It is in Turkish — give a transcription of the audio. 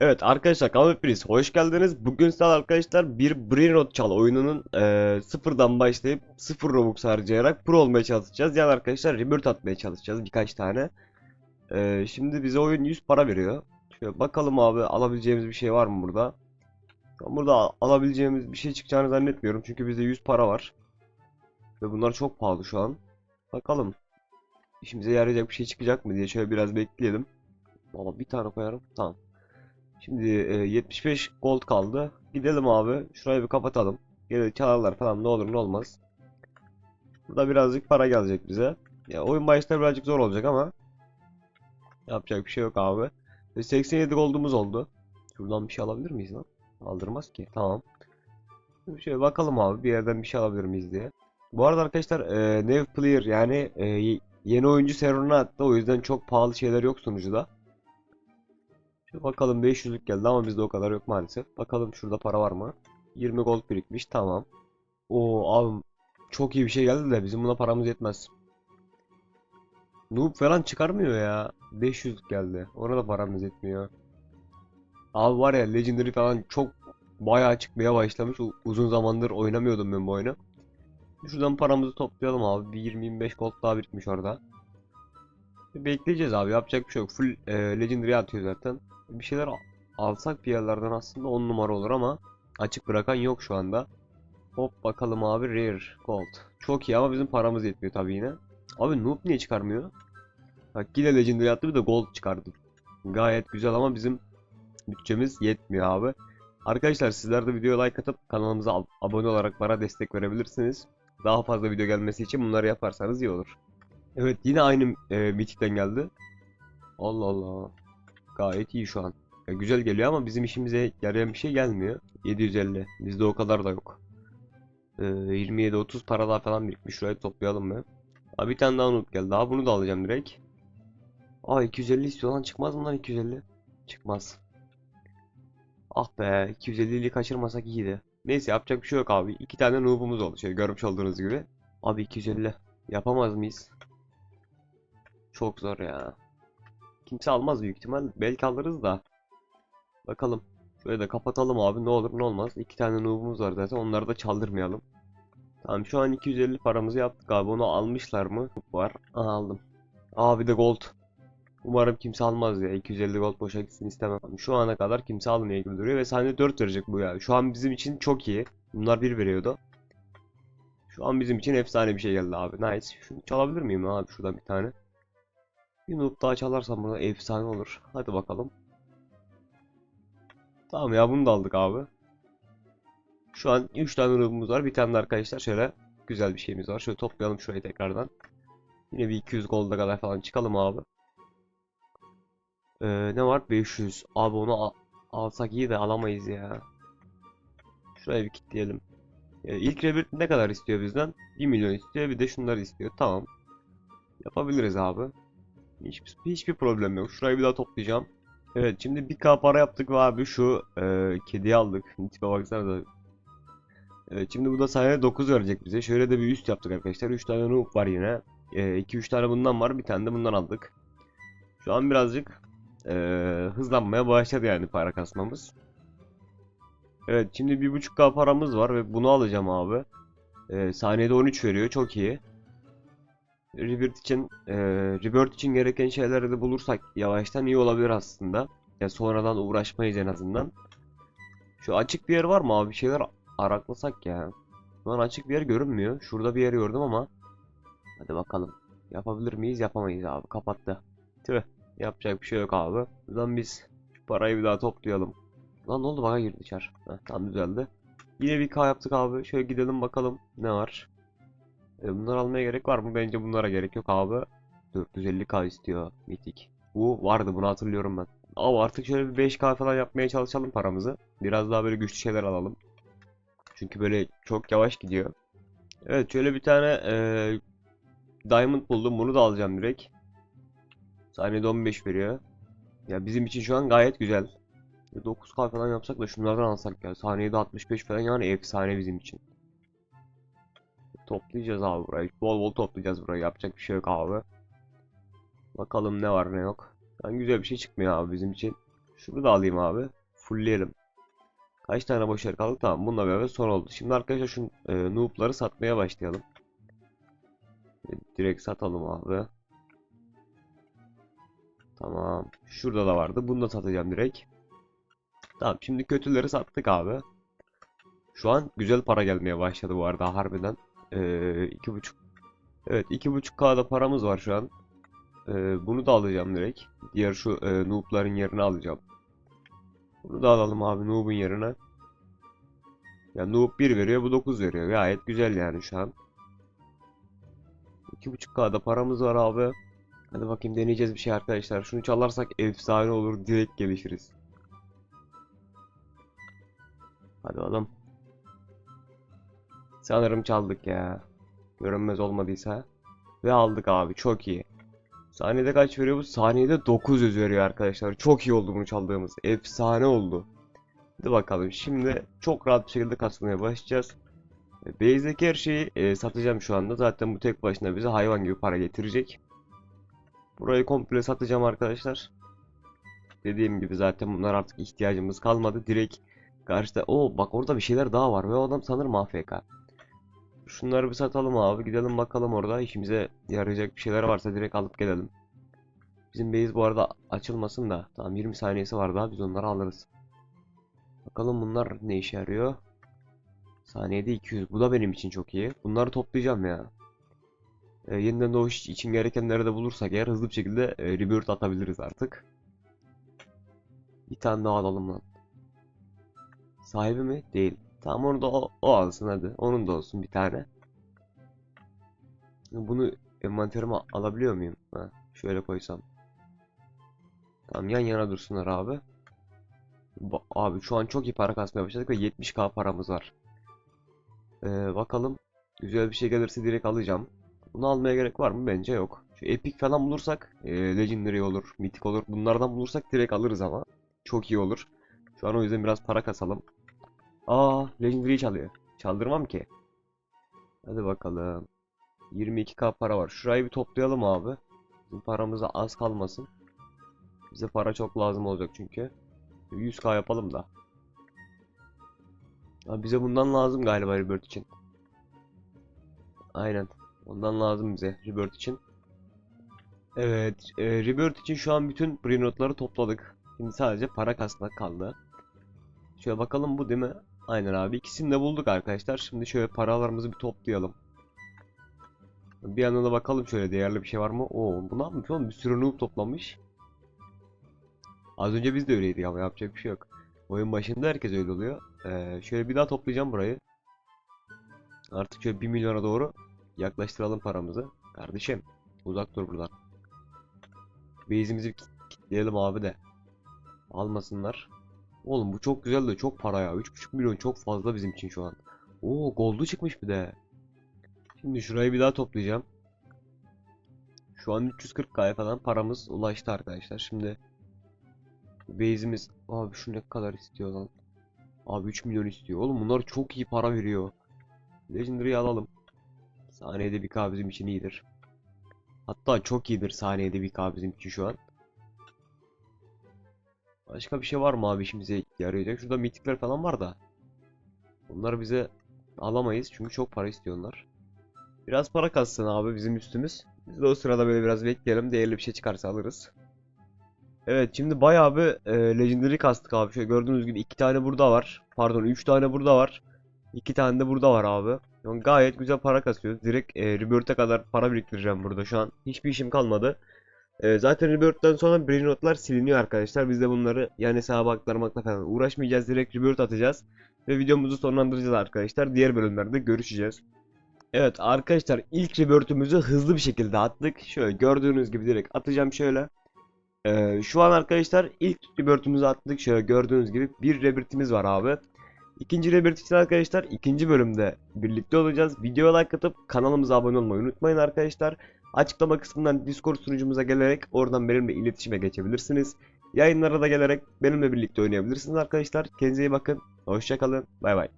Evet arkadaşlar hepiniz hoş geldiniz. Bugün sizlerle arkadaşlar bir Brain Rot Çal oyununun eee, sıfırdan başlayıp sıfır Robux harcayarak pro olmaya çalışacağız. Yani arkadaşlar rebirth atmaya çalışacağız birkaç tane. Eee, şimdi bize oyun 100 para veriyor. Şöyle bakalım abi alabileceğimiz bir şey var mı burada? Burada al- alabileceğimiz bir şey çıkacağını zannetmiyorum. Çünkü bizde 100 para var. Ve bunlar çok pahalı şu an. Bakalım. İşimize yarayacak bir şey çıkacak mı diye şöyle biraz bekleyelim. Valla bir tane koyarım. Tamam. Şimdi e, 75 gold kaldı. Gidelim abi. Şurayı bir kapatalım. Geri çalarlar falan ne olur ne olmaz. Burada birazcık para gelecek bize. Ya oyun başta birazcık zor olacak ama yapacak bir şey yok abi. E, 87 gold'umuz oldu. Şuradan bir şey alabilir miyiz lan? Aldırmaz ki. Tamam. Şöyle bakalım abi bir yerden bir şey alabilir miyiz diye. Bu arada arkadaşlar e, New Player yani e, yeni oyuncu serverına attı. O yüzden çok pahalı şeyler yok sunucuda. Şöyle bakalım 500'lük geldi ama bizde o kadar yok maalesef. Bakalım şurada para var mı? 20 gold birikmiş. Tamam. Oo abi çok iyi bir şey geldi de bizim buna paramız yetmez. Noob falan çıkarmıyor ya. 500 geldi. Ona da paramız yetmiyor. Abi var ya Legendary falan çok bayağı çıkmaya başlamış. Uzun zamandır oynamıyordum ben bu oyunu. Şuradan paramızı toplayalım abi. Bir 20-25 gold daha birikmiş orada. Bekleyeceğiz abi. Yapacak bir şey yok. Full e, Legendary atıyor zaten. Bir şeyler al- alsak bir yerlerden aslında 10 numara olur ama açık bırakan yok şu anda. Hop bakalım abi Rare Gold. Çok iyi ama bizim paramız yetmiyor tabii yine. Abi Noob niye çıkarmıyor? Bak yine Legendary attı bir de Gold çıkardı. Gayet güzel ama bizim bütçemiz yetmiyor abi. Arkadaşlar sizler de videoya like atıp kanalımıza ab- abone olarak bana destek verebilirsiniz. Daha fazla video gelmesi için bunları yaparsanız iyi olur. Evet yine aynı e, Mythic'ten geldi. Allah Allah. Gayet iyi şu an. Ya güzel geliyor ama bizim işimize yarayan bir şey gelmiyor. 750. Bizde o kadar da yok. Ee, 27-30 para daha falan birikmiş. Şurayı toplayalım mı? Abi bir tane daha not geldi. Daha bunu da alacağım direkt. Aa 250 istiyor lan. Çıkmaz mı lan 250? Çıkmaz. Ah be 250'liği kaçırmasak iyiydi. Neyse yapacak bir şey yok abi. İki tane noob'umuz oldu. Şöyle görmüş olduğunuz gibi. Abi 250. Yapamaz mıyız? Çok zor ya. Kimse almaz büyük ihtimal. Belki alırız da. Bakalım. Şöyle de kapatalım abi. Ne olur ne olmaz. İki tane noob'umuz var zaten. Onları da çaldırmayalım. Tamam şu an 250 paramızı yaptık abi. Onu almışlar mı? Var. Aha, aldım. Aa bir de gold. Umarım kimse almaz ya. 250 gold boşa gitsin istemem. Şu ana kadar kimse almıyor gibi duruyor ve sahne 4 verecek bu ya. Şu an bizim için çok iyi. Bunlar 1 veriyordu. Şu an bizim için efsane bir şey geldi abi. Nice. Şunu çalabilir miyim abi şuradan bir tane? Bir noob daha çalarsam burada efsane olur. Hadi bakalım. Tamam ya bunu da aldık abi. Şu an 3 tane noob'umuz var. Bir tane de arkadaşlar şöyle güzel bir şeyimiz var. Şöyle toplayalım şurayı tekrardan. Yine bir 200 golda kadar falan çıkalım abi. Ee, ne var? 500. Abi onu al- alsak iyi de alamayız ya. Şuraya bir kilitleyelim. Ee, ilk rebirth ne kadar istiyor bizden? 1 milyon istiyor. Bir de şunları istiyor. Tamam. Yapabiliriz abi. Hiçbir, hiçbir problem yok. Şurayı bir daha toplayacağım. Evet şimdi bir k para yaptık ve abi şu e, kediyi aldık. Tipe baksana da. Evet şimdi bu da sayede 9 verecek bize. Şöyle de bir üst yaptık arkadaşlar. 3 tane noob var yine. 2-3 tane bundan var. Bir tane de bundan aldık. Şu an birazcık e, hızlanmaya başladı yani para kasmamız. Evet şimdi 1.5k paramız var ve bunu alacağım abi. E, saniyede 13 veriyor. Çok iyi. Rebirth için e, Rebirth için gereken şeyleri de bulursak yavaştan iyi olabilir aslında. Ya sonradan uğraşmayız en azından. Şu açık bir yer var mı abi? Bir şeyler araklasak ya. Şu an açık bir yer görünmüyor. Şurada bir yer gördüm ama. Hadi bakalım. Yapabilir miyiz? Yapamayız abi. Kapattı. Tüh. Yapacak bir şey yok abi. Buradan biz şu parayı bir daha toplayalım. Lan ne oldu? Bana girdi çar. Heh, tam düzeldi. Yine bir K yaptık abi. Şöyle gidelim bakalım ne var. E, bunları almaya gerek var mı? Bence bunlara gerek yok abi. 450k istiyor mitik. Bu vardı bunu hatırlıyorum ben. Ama artık şöyle bir 5k falan yapmaya çalışalım paramızı. Biraz daha böyle güçlü şeyler alalım. Çünkü böyle çok yavaş gidiyor. Evet şöyle bir tane e, Diamond buldum. Bunu da alacağım direkt. Saniyede 15 veriyor. Ya bizim için şu an gayet güzel. 9k falan yapsak da şunlardan alsak ya. Saniyede 65 falan yani efsane bizim için. Toplayacağız abi burayı. Bol bol toplayacağız burayı. Yapacak bir şey yok abi. Bakalım ne var ne yok. Yani güzel bir şey çıkmıyor abi bizim için. Şunu da alayım abi. Fullleyelim. Kaç tane boş yer kaldı? Tamam bununla beraber son oldu. Şimdi arkadaşlar şu e, noob'ları satmaya başlayalım. E, direkt satalım abi. Tamam. Şurada da vardı. Bunu da satacağım direkt. Tamam şimdi kötüleri sattık abi. Şu an güzel para gelmeye başladı bu arada harbiden. Ee, iki buçuk. Evet iki buçuk K'da paramız var şu an. Ee, bunu da alacağım direkt. Diğer şu e, noob'ların yerine alacağım. Bunu da alalım abi noob'un yerine. Ya noob 1 veriyor bu 9 veriyor. Gayet güzel yani şu an. 2.5K'da paramız var abi. Hadi bakayım deneyeceğiz bir şey arkadaşlar. Şunu çalarsak efsane olur. Direkt gelişiriz. Hadi oğlum. Sanırım çaldık ya. Görünmez olmadıysa. Ve aldık abi. Çok iyi. Saniyede kaç veriyor bu? Saniyede 900 veriyor arkadaşlar. Çok iyi oldu bunu çaldığımız. Efsane oldu. Hadi bakalım. Şimdi çok rahat bir şekilde kasmaya başlayacağız. E, Base'deki her şeyi e, satacağım şu anda. Zaten bu tek başına bize hayvan gibi para getirecek. Burayı komple satacağım arkadaşlar. Dediğim gibi zaten bunlar artık ihtiyacımız kalmadı. Direkt karşıda o bak orada bir şeyler daha var ve o adam sanırım AFK. Şunları bir satalım abi. Gidelim bakalım orada işimize yarayacak bir şeyler varsa direkt alıp gelelim. Bizim base bu arada açılmasın da. Tamam 20 saniyesi var daha biz onları alırız. Bakalım bunlar ne işe yarıyor. Saniyede 200. Bu da benim için çok iyi. Bunları toplayacağım ya. E, yeniden doğuş için gerekenleri de bulursak eğer hızlı bir şekilde e, rebirth atabiliriz artık. Bir tane daha alalım lan. Sahibi mi? Değil. Tamam onu da o, o alsın hadi. Onun da olsun bir tane. Bunu envanterime alabiliyor muyum? Ha, şöyle koysam. Tamam yan yana dursunlar abi. Ba- abi şu an çok iyi para kasmaya başladık ve 70k paramız var. Ee, bakalım. Güzel bir şey gelirse direkt alacağım. Bunu almaya gerek var mı? Bence yok. Şu epic falan bulursak, e, legendary olur, mythic olur. Bunlardan bulursak direkt alırız ama. Çok iyi olur. Şu an o yüzden biraz para kasalım. Aa, legendary çalıyor. Çaldırmam ki. Hadi bakalım. 22k para var. Şurayı bir toplayalım abi. Bizim paramıza az kalmasın. Bize para çok lazım olacak çünkü. 100k yapalım da. Abi bize bundan lazım galiba Rebirth için. Aynen. Ondan lazım bize Rebirth için. Evet, e, Rebirth için şu an bütün Breenot'ları topladık. Şimdi sadece para kasmak kaldı. Şöyle bakalım bu değil mi? Aynen abi. İkisini de bulduk arkadaşlar. Şimdi şöyle paralarımızı bir toplayalım. Bir yandan da bakalım şöyle değerli bir şey var mı? Oo, bu ne yapmış oğlum? Bir sürü noob toplamış. Az önce biz de öyleydik ama yapacak bir şey yok. Oyun başında herkes öyle oluyor. Ee, şöyle bir daha toplayacağım burayı. Artık şöyle 1 milyona doğru yaklaştıralım paramızı. Kardeşim uzak dur buradan. Base'imizi kilitleyelim abi de. Almasınlar. Oğlum bu çok güzel de çok para ya. 3,5 milyon çok fazla bizim için şu an. Oo gold'u çıkmış bir de. Şimdi şurayı bir daha toplayacağım. Şu an 340k falan paramız ulaştı arkadaşlar. Şimdi base'imiz abi şu ne kadar istiyor lan? Abi 3 milyon istiyor. Oğlum bunlar çok iyi para veriyor. Legendary'i alalım. Saniyede bir K bizim için iyidir. Hatta çok iyidir saniyede bir K bizim için şu an. Başka bir şey var mı abi işimize yarayacak? Şurada mitikler falan var da. Bunları bize alamayız çünkü çok para istiyorlar. Biraz para kassın abi bizim üstümüz. Biz de o sırada böyle biraz bekleyelim. Değerli bir şey çıkarsa alırız. Evet şimdi bayağı bir e, Legendary kastık abi. Şöyle gördüğünüz gibi iki tane burada var. Pardon üç tane burada var. İki tane de burada var abi. Yani gayet güzel para kasıyoruz. Direkt e, Rebirth'e kadar para biriktireceğim burada şu an. Hiçbir işim kalmadı. E, zaten Rebirth'ten sonra Brain Rot'lar siliniyor arkadaşlar. Biz de bunları yani sağa baktırmakla falan uğraşmayacağız. Direkt Rebirth atacağız. Ve videomuzu sonlandıracağız arkadaşlar. Diğer bölümlerde görüşeceğiz. Evet arkadaşlar ilk Rebirth'ümüzü hızlı bir şekilde attık. Şöyle gördüğünüz gibi direkt atacağım şöyle. Ee, şu an arkadaşlar ilk rebirth'ümüzü attık. Şöyle gördüğünüz gibi bir rebirth'imiz var abi. İkinci rebirth için arkadaşlar ikinci bölümde birlikte olacağız. Videoya like atıp kanalımıza abone olmayı unutmayın arkadaşlar. Açıklama kısmından Discord sunucumuza gelerek oradan benimle iletişime geçebilirsiniz. Yayınlara da gelerek benimle birlikte oynayabilirsiniz arkadaşlar. Kendinize iyi bakın. Hoşçakalın. Bay bay.